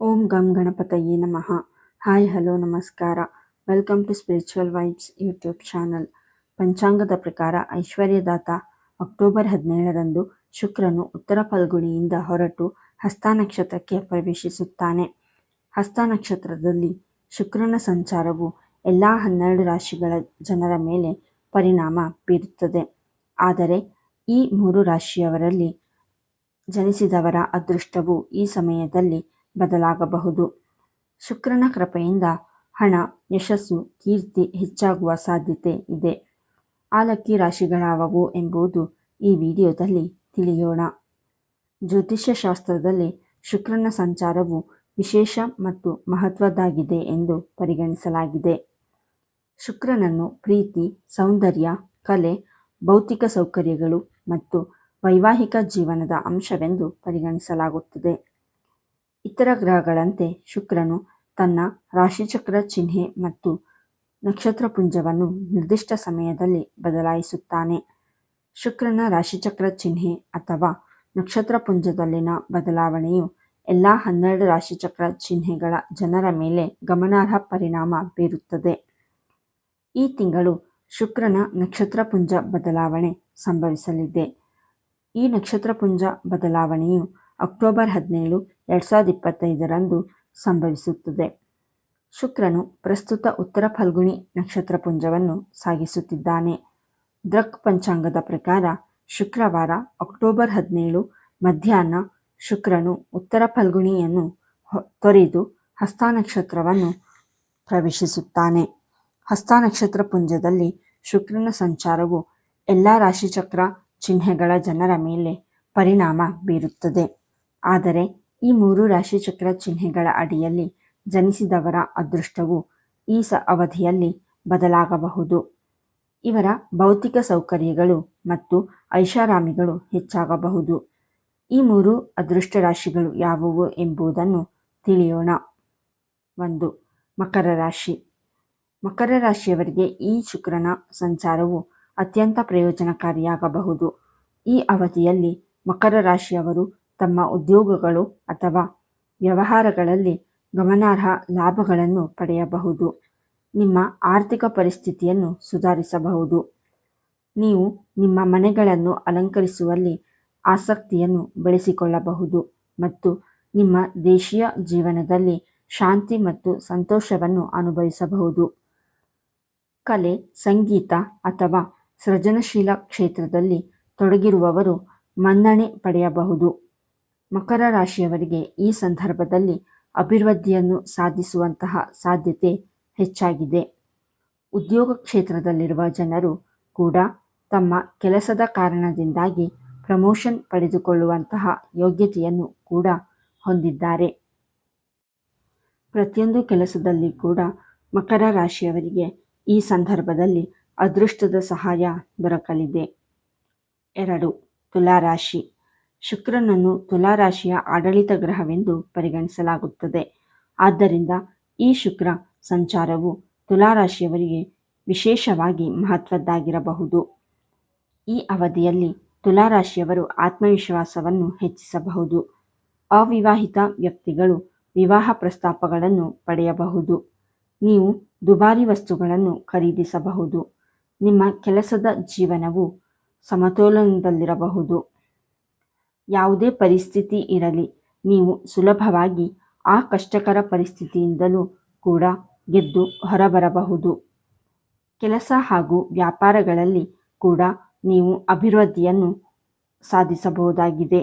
ಓಂ ಗಂ ಗಣಪತಯೇ ನಮಃ. ಹಾಯ್, ಹಲೋ, ನಮಸ್ಕಾರ. Welcome to spiritual vibes YouTube channel. ಪಂಚಾಂಗದ ಪ್ರಕಾರ ಐಶ್ವರ್ಯದಾತ ಅಕ್ಟೋಬರ್ ಹದಿನೇಳರಂದು ಶುಕ್ರನು ಉತ್ತರ ಫಲ್ಗುಣಿಯಿಂದ ಹೊರಟು ಹಸ್ತ ನಕ್ಷತ್ರಕ್ಕೆ ಪ್ರವೇಶಿಸುತ್ತಾನೆ. ಹಸ್ತ ನಕ್ಷತ್ರದಲ್ಲಿ ಶುಕ್ರನ ಸಂಚಾರವು ಎಲ್ಲ ಹನ್ನೆರಡು ರಾಶಿಗಳ ಜನರ ಮೇಲೆ ಪರಿಣಾಮ ಬೀರುತ್ತದೆ. ಆದರೆ ಈ ಮೂರು ರಾಶಿಯವರಲ್ಲಿ ಜನಿಸಿದವರ ಅದೃಷ್ಟವು ಈ ಸಮಯದಲ್ಲಿ ಬದಲಾಗಬಹುದು. ಶುಕ್ರನ ಕೃಪೆಯಿಂದ ಹಣ, ಯಶಸ್ಸು, ಕೀರ್ತಿ ಹೆಚ್ಚಾಗುವ ಸಾಧ್ಯತೆ ಇದೆ. ಆಲಕ್ಕಿ ಲಕ್ಕಿ ರಾಶಿಗಳಾವವು ಎಂಬುದು ಈ ವಿಡಿಯೋದಲ್ಲಿ ತಿಳಿಯೋಣ. ಜ್ಯೋತಿಷ್ಯ ಶಾಸ್ತ್ರದಲ್ಲಿ ಶುಕ್ರನ ಸಂಚಾರವು ವಿಶೇಷ ಮತ್ತು ಮಹತ್ವದ್ದಾಗಿದೆ ಎಂದು ಪರಿಗಣಿಸಲಾಗಿದೆ. ಶುಕ್ರನನ್ನು ಪ್ರೀತಿ, ಸೌಂದರ್ಯ, ಕಲೆ, ಭೌತಿಕ ಸೌಕರ್ಯಗಳು ಮತ್ತು ವೈವಾಹಿಕ ಜೀವನದ ಅಂಶವೆಂದು ಪರಿಗಣಿಸಲಾಗುತ್ತದೆ. ಇತರ ಗ್ರಹಗಳಂತೆ ಶುಕ್ರನು ತನ್ನ ರಾಶಿಚಕ್ರ ಚಿಹ್ನೆ ಮತ್ತು ನಕ್ಷತ್ರಪುಂಜವನ್ನು ನಿರ್ದಿಷ್ಟ ಸಮಯದಲ್ಲಿ ಬದಲಾಯಿಸುತ್ತಾನೆ. ಶುಕ್ರನ ರಾಶಿಚಕ್ರ ಚಿಹ್ನೆ ಅಥವಾ ನಕ್ಷತ್ರಪುಂಜದಲ್ಲಿನ ಬದಲಾವಣೆಯು ಎಲ್ಲ ಹನ್ನೆರಡು ರಾಶಿಚಕ್ರ ಚಿಹ್ನೆಗಳ ಜನರ ಮೇಲೆ ಗಮನಾರ್ಹ ಪರಿಣಾಮ ಬೀರುತ್ತದೆ. ಈ ತಿಂಗಳು ಶುಕ್ರನ ನಕ್ಷತ್ರಪುಂಜ ಬದಲಾವಣೆ ಸಂಭವಿಸಲಿದೆ. ಈ ನಕ್ಷತ್ರಪುಂಜ ಬದಲಾವಣೆಯು ಅಕ್ಟೋಬರ್ ಹದಿನೇಳು, ಎರಡು ಸಾವಿರದ ಇಪ್ಪತ್ತೈದರಂದು ಸಂಭವಿಸುತ್ತದೆ. ಶುಕ್ರನು ಪ್ರಸ್ತುತ ಉತ್ತರ ಫಲ್ಗುಣಿ ನಕ್ಷತ್ರಪುಂಜವನ್ನು ಸಾಗಿಸುತ್ತಿದ್ದಾನೆ. ದೃಕ್ ಪಂಚಾಂಗದ ಪ್ರಕಾರ ಶುಕ್ರವಾರ ಅಕ್ಟೋಬರ್ ಹದಿನೇಳು ಮಧ್ಯಾಹ್ನ ಶುಕ್ರನು ಉತ್ತರ ಫಲ್ಗುಣಿಯನ್ನು ತೊರೆದು ಹಸ್ತ ನಕ್ಷತ್ರವನ್ನು ಪ್ರವೇಶಿಸುತ್ತಾನೆ. ಹಸ್ತ ನಕ್ಷತ್ರ ಪುಂಜದಲ್ಲಿ ಶುಕ್ರನ ಸಂಚಾರವು ಎಲ್ಲ ರಾಶಿಚಕ್ರ ಚಿಹ್ನೆಗಳ ಜನರ ಮೇಲೆ ಪರಿಣಾಮ ಬೀರುತ್ತದೆ. ಆದರೆ ಈ ಮೂರು ರಾಶಿಚಕ್ರ ಚಿಹ್ನೆಗಳ ಅಡಿಯಲ್ಲಿ ಜನಿಸಿದವರ ಅದೃಷ್ಟವು ಈ ಸ ಅವಧಿಯಲ್ಲಿ ಬದಲಾಗಬಹುದು. ಇವರ ಭೌತಿಕ ಸೌಕರ್ಯಗಳು ಮತ್ತು ಐಷಾರಾಮಿಗಳು ಹೆಚ್ಚಾಗಬಹುದು. ಈ ಮೂರು ಅದೃಷ್ಟ ರಾಶಿಗಳು ಯಾವುವು ಎಂಬುದನ್ನು ತಿಳಿಯೋಣ. ಒಂದು, ಮಕರ ರಾಶಿ. ಮಕರ ರಾಶಿಯವರಿಗೆ ಈ ಶುಕ್ರನ ಸಂಚಾರವು ಅತ್ಯಂತ ಪ್ರಯೋಜನಕಾರಿಯಾಗಬಹುದು. ಈ ಅವಧಿಯಲ್ಲಿ ಮಕರ ರಾಶಿಯವರು ತಮ್ಮ ಉದ್ಯೋಗಗಳು ಅಥವಾ ವ್ಯವಹಾರಗಳಲ್ಲಿ ಗಮನಾರ್ಹ ಲಾಭಗಳನ್ನು ಪಡೆಯಬಹುದು. ನಿಮ್ಮ ಆರ್ಥಿಕ ಪರಿಸ್ಥಿತಿಯನ್ನು ಸುಧಾರಿಸಬಹುದು. ನೀವು ನಿಮ್ಮ ಮನೆಗಳನ್ನು ಅಲಂಕರಿಸುವಲ್ಲಿ ಆಸಕ್ತಿಯನ್ನು ಬೆಳೆಸಿಕೊಳ್ಳಬಹುದು ಮತ್ತು ನಿಮ್ಮ ದೇಶೀಯ ಜೀವನದಲ್ಲಿ ಶಾಂತಿ ಮತ್ತು ಸಂತೋಷವನ್ನು ಅನುಭವಿಸಬಹುದು. ಕಲೆ, ಸಂಗೀತ ಅಥವಾ ಸೃಜನಶೀಲ ಕ್ಷೇತ್ರದಲ್ಲಿ ತೊಡಗಿರುವವರು ಮನ್ನಣೆ ಪಡೆಯಬಹುದು. ಮಕರ ರಾಶಿಯವರಿಗೆ ಈ ಸಂದರ್ಭದಲ್ಲಿ ಅಭಿವೃದ್ಧಿಯನ್ನು ಸಾಧಿಸುವಂತಹ ಸಾಧ್ಯತೆ ಹೆಚ್ಚಾಗಿದೆ. ಉದ್ಯೋಗ ಕ್ಷೇತ್ರದಲ್ಲಿರುವ ಜನರು ಕೂಡ ತಮ್ಮ ಕೆಲಸದ ಕಾರಣದಿಂದಾಗಿ ಪ್ರಮೋಷನ್ ಪಡೆದುಕೊಳ್ಳುವಂತಹ ಯೋಗ್ಯತೆಯನ್ನು ಕೂಡ ಹೊಂದಿದ್ದಾರೆ. ಪ್ರತಿಯೊಂದು ಕೆಲಸದಲ್ಲಿ ಕೂಡ ಮಕರ ರಾಶಿಯವರಿಗೆ ಈ ಸಂದರ್ಭದಲ್ಲಿ ಅದೃಷ್ಟದ ಸಹಾಯ ದೊರಕಲಿದೆ. ಎರಡು, ತುಲಾರಾಶಿ. ಶುಕ್ರನನ್ನು ತುಲಾರಾಶಿಯ ಆಡಳಿತ ಗ್ರಹವೆಂದು ಪರಿಗಣಿಸಲಾಗುತ್ತದೆ. ಆದ್ದರಿಂದ ಈ ಶುಕ್ರ ಸಂಚಾರವು ತುಲಾರಾಶಿಯವರಿಗೆ ವಿಶೇಷವಾಗಿ ಮಹತ್ವದ್ದಾಗಿರಬಹುದು. ಈ ಅವಧಿಯಲ್ಲಿ ತುಲಾರಾಶಿಯವರು ಆತ್ಮವಿಶ್ವಾಸವನ್ನು ಹೆಚ್ಚಿಸಬಹುದು. ಅವಿವಾಹಿತ ವ್ಯಕ್ತಿಗಳು ವಿವಾಹ ಪ್ರಸ್ತಾಪಗಳನ್ನು ಪಡೆಯಬಹುದು. ನೀವು ದುಬಾರಿ ವಸ್ತುಗಳನ್ನು ಖರೀದಿಸಬಹುದು. ನಿಮ್ಮ ಕೆಲಸದ ಜೀವನವು ಸಮತೋಲನದಲ್ಲಿರಬಹುದು. ಯಾವುದೇ ಪರಿಸ್ಥಿತಿ ಇರಲಿ. ನೀವು ಸುಲಭವಾಗಿ ಆ ಕಷ್ಟಕರ ಪರಿಸ್ಥಿತಿಯಿಂದಲೂ ಕೂಡ ಗೆದ್ದು ಹೊರಬರಬಹುದು. ಕೆಲಸ ಹಾಗೂ ವ್ಯಾಪಾರಗಳಲ್ಲಿ ಕೂಡ ನೀವು ಅಭಿವೃದ್ಧಿಯನ್ನು ಸಾಧಿಸಬಹುದಾಗಿದೆ.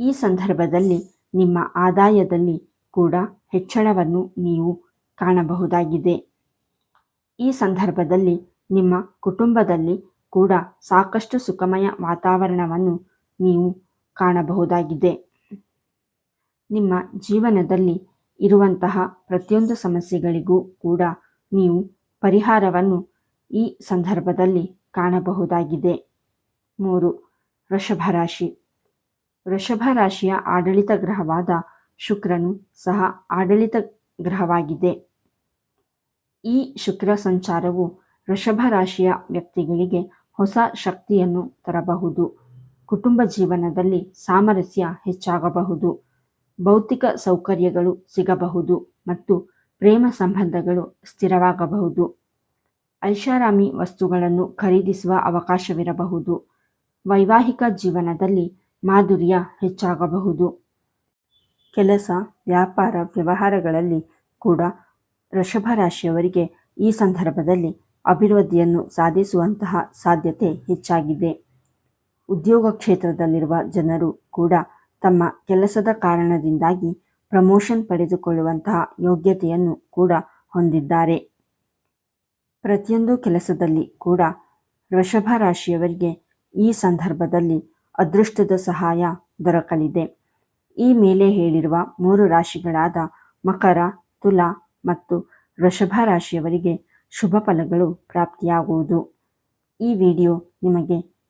ಈ ಸಂದರ್ಭದಲ್ಲಿ ನಿಮ್ಮ ಆದಾಯದಲ್ಲಿ ಕೂಡ ಹೆಚ್ಚಳವನ್ನು ನೀವು ಕಾಣಬಹುದಾಗಿದೆ. ಈ ಸಂದರ್ಭದಲ್ಲಿ ನಿಮ್ಮ ಕುಟುಂಬದಲ್ಲಿ ಕೂಡ ಸಾಕಷ್ಟು ಸುಖಮಯ ವಾತಾವರಣವನ್ನು ನೀವು ಕಾಣಬಹುದಾಗಿದೆ. ನಿಮ್ಮ ಜೀವನದಲ್ಲಿ ಇರುವಂತಹ ಪ್ರತಿಯೊಂದು ಸಮಸ್ಯೆಗಳಿಗೂ ಕೂಡ ನೀವು ಪರಿಹಾರವನ್ನು ಈ ಸಂದರ್ಭದಲ್ಲಿ ಕಾಣಬಹುದಾಗಿದೆ. ಮೂರು, ವೃಷಭ ರಾಶಿ. ವೃಷಭ ರಾಶಿಯ ಆಡಳಿತ ಗ್ರಹವಾದ ಶುಕ್ರನು ಸಹ ಆಡಳಿತ ಗ್ರಹವಾಗಿದೆ. ಈ ಶುಕ್ರ ಸಂಚಾರವು ವೃಷಭ ರಾಶಿಯ ವ್ಯಕ್ತಿಗಳಿಗೆ ಹೊಸ ಶಕ್ತಿಯನ್ನು ತರಬಹುದು. ಕುಟುಂಬ ಜೀವನದಲ್ಲಿ ಸಾಮರಸ್ಯ ಹೆಚ್ಚಾಗಬಹುದು. ಭೌತಿಕ ಸೌಕರ್ಯಗಳು ಸಿಗಬಹುದು ಮತ್ತು ಪ್ರೇಮ ಸಂಬಂಧಗಳು ಸ್ಥಿರವಾಗಬಹುದು. ಐಷಾರಾಮಿ ವಸ್ತುಗಳನ್ನು ಖರೀದಿಸುವ ಅವಕಾಶವಿರಬಹುದು. ವೈವಾಹಿಕ ಜೀವನದಲ್ಲಿ ಮಾಧುರ್ಯ ಹೆಚ್ಚಾಗಬಹುದು. ಕೆಲಸ, ವ್ಯಾಪಾರ ವ್ಯವಹಾರಗಳಲ್ಲಿ ಕೂಡ ವೃಷಭ ರಾಶಿಯವರಿಗೆ ಈ ಸಂದರ್ಭದಲ್ಲಿ ಅಭಿವೃದ್ಧಿಯನ್ನು ಸಾಧಿಸುವಂತಹ ಸಾಧ್ಯತೆ ಹೆಚ್ಚಾಗಿದೆ. ಉದ್ಯೋಗ ಕ್ಷೇತ್ರದಲ್ಲಿರುವ ಜನರು ಕೂಡ ತಮ್ಮ ಕೆಲಸದ ಕಾರಣದಿಂದಾಗಿ ಪ್ರಮೋಷನ್ ಪಡೆದುಕೊಳ್ಳುವಂತಹ ಯೋಗ್ಯತೆಯನ್ನು ಕೂಡ ಹೊಂದಿದ್ದಾರೆ. ಪ್ರತಿಯೊಂದು ಕೆಲಸದಲ್ಲಿ ಕೂಡ ವೃಷಭ ರಾಶಿಯವರಿಗೆ ಈ ಸಂದರ್ಭದಲ್ಲಿ ಅದೃಷ್ಟದ ಸಹಾಯ ದೊರಕಲಿದೆ. ಈ ಮೇಲೆ ಹೇಳಿರುವ ಮೂರು ರಾಶಿಗಳಾದ ಮಕರ, ತುಲಾ ಮತ್ತು ವೃಷಭ ರಾಶಿಯವರಿಗೆ ಶುಭ ಫಲಗಳು ಪ್ರಾಪ್ತಿಯಾಗುವುದು. ಈ ವಿಡಿಯೋ ನಿಮಗೆ